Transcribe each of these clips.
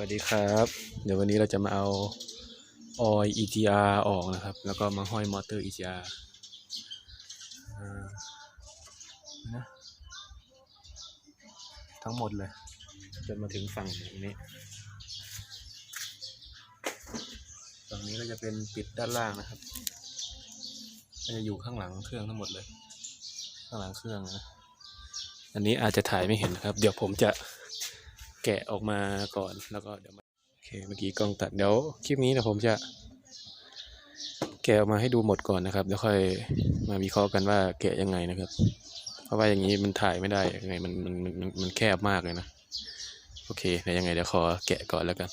วัสดีครับ เดี๋ยววันนี้เราจะมาเอาออย EGR ออกนะครับ แล้วก็มาห้อยมอเตอร์ EGR อ่านะทั้งหมดเลย จนมาถึงฝั่งนี้ฝั่งนี้ก็จะเป็นปิดด้านล่างนะครับก็จะอยู่ข้างหลังเครื่องทั้งหมดเลย ข้างหลังเครื่องนะ อันนี้อาจจะถ่ายไม่เห็นนะครับ เดี๋ยวผมจะ แกะออกมาก่อนแล้วก็เดี๋ยวโอเคเมื่อกี้กล้องตัดเดี๋ยวคลิปนี้เดี๋ยวผมจะแกะออกมาให้ดูหมดก่อนนะครับแล้วค่อยมาวิเคราะห์กันว่าแกะยังไงนะครับ เพราะว่าอย่างนี้มันถ่ายไม่ได้ยังไงมันมันมันมันแคบมากเลยนะโอเคเดี๋ยวยังไงเดี๋ยวขอแกะก่อนแล้วกัน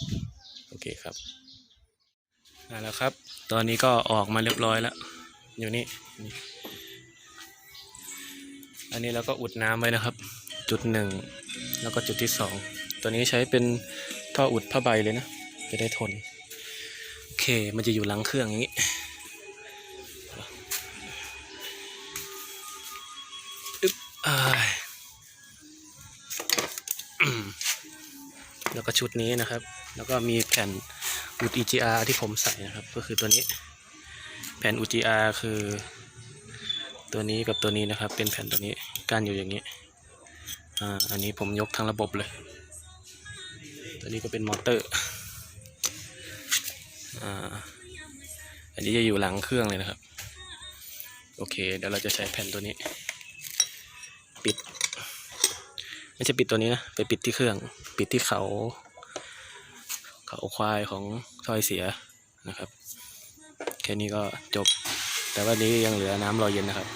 โอเคครับได้แล้วครับ ตอนนี้ก็ออกมาเรียบร้อยแล้ว อยู่นี่ อันนี้เราก็อุดน้ำไว้นะครับ จุดหนึ่งแล้วก็จุดที่สอง ตัวนี้ใช้เป็นท่ออุดผ้าใบเลยนะ จะได้ทน โอเค มันจะอยู่หลังเครื่องอย่างนี้อึ๊บอ่าแล้วก็ชุดนี้นะครับ แล้วก็มีแผ่นอุด EGR ที่ผมใส่นะครับ ก็คือตัวนี้ แผ่น UGR คือ ตัวนี้กับตัวนี้นะครับ เป็นแผ่นตัวนี้กั้นอยู่อย่างนี้ อ่า อันนี้ผมยกทั้งระบบเลย ตัวนี้ก็เป็นมอเตอร์ อ่า อันนี้จะอยู่หลังเครื่องเลยนะครับ โอเค เดี๋ยวเราจะใช้แผ่นตัวนี้ ปิด ไม่ใช่ปิดตัวนี้นะ ไปปิดที่เครื่อง ปิดที่เขา เขาควายของถ้อยเสียนะครับ แค่นี้ก็จบ แต่ว่านี้ยังเหลือน้ำรอเย็นนะครับ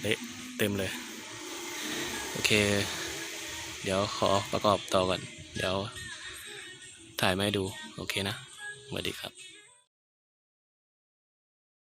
เละเต็มเลย โอเคเดี๋ยวขอประกอบต่อก่อน เดี๋ยวถ่ายมาให้ดู โอเคนะสวัสดีครับ